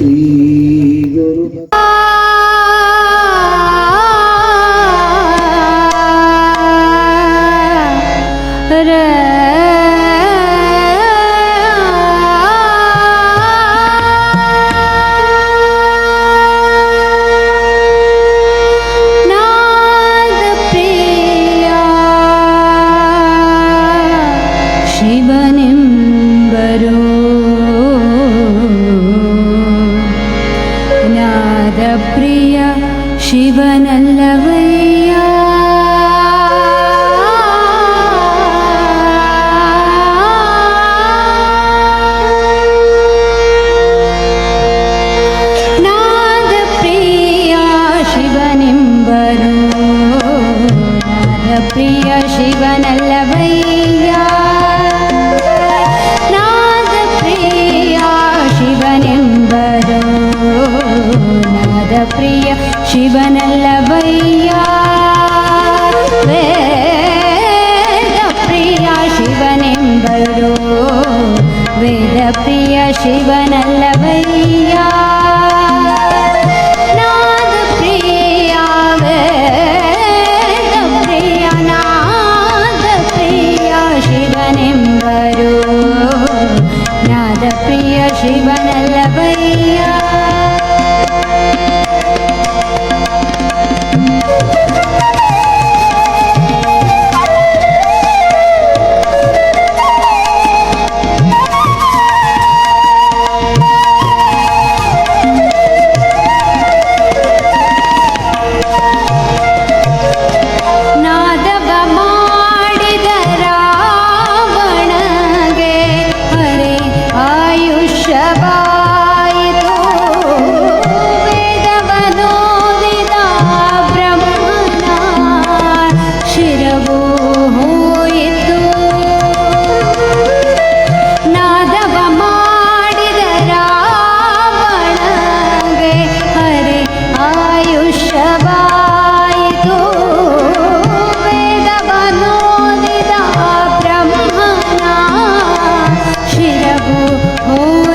ശ്രീ ഗുരു ഒരു പ്രിയ ശിവനല്ല വയ്യ. വേദപ്രിയ ശിവനെമ്പരോ വേദപ്രിയ ശിവനല്ല വയ്യാ. ও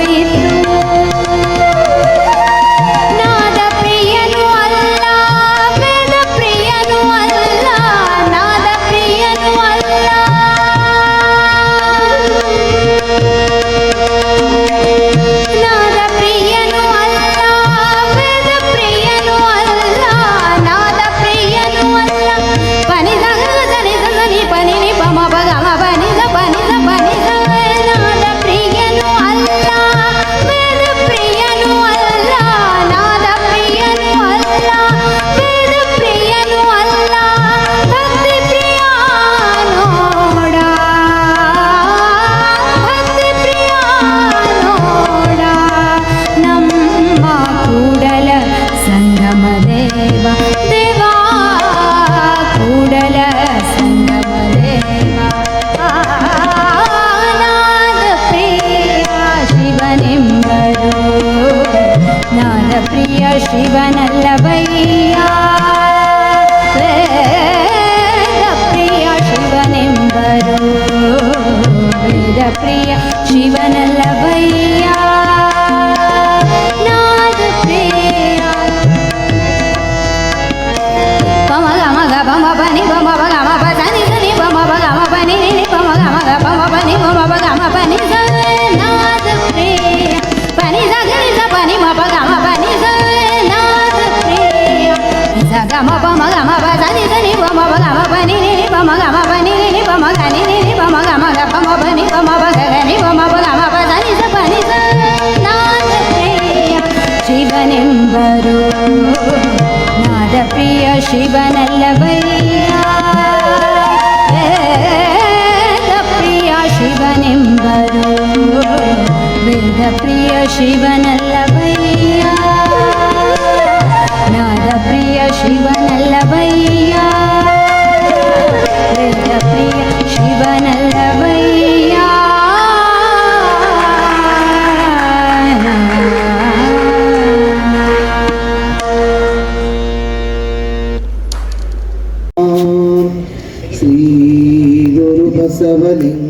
நல்லபையா ಪ್ರಿಯ ಶಿವನೆಂಬರು ಪ್ರಿಯ ಶಿವನಲ್ಲಭಯ್ಯ പ്രിയ ശിവനല്ലവയ്യ വേദപ്രിയ ശിവനെമ്പരു വേദപ്രിയ ശിവനല്ലവയ്യ നാദപ്രിയ ശിവ سبل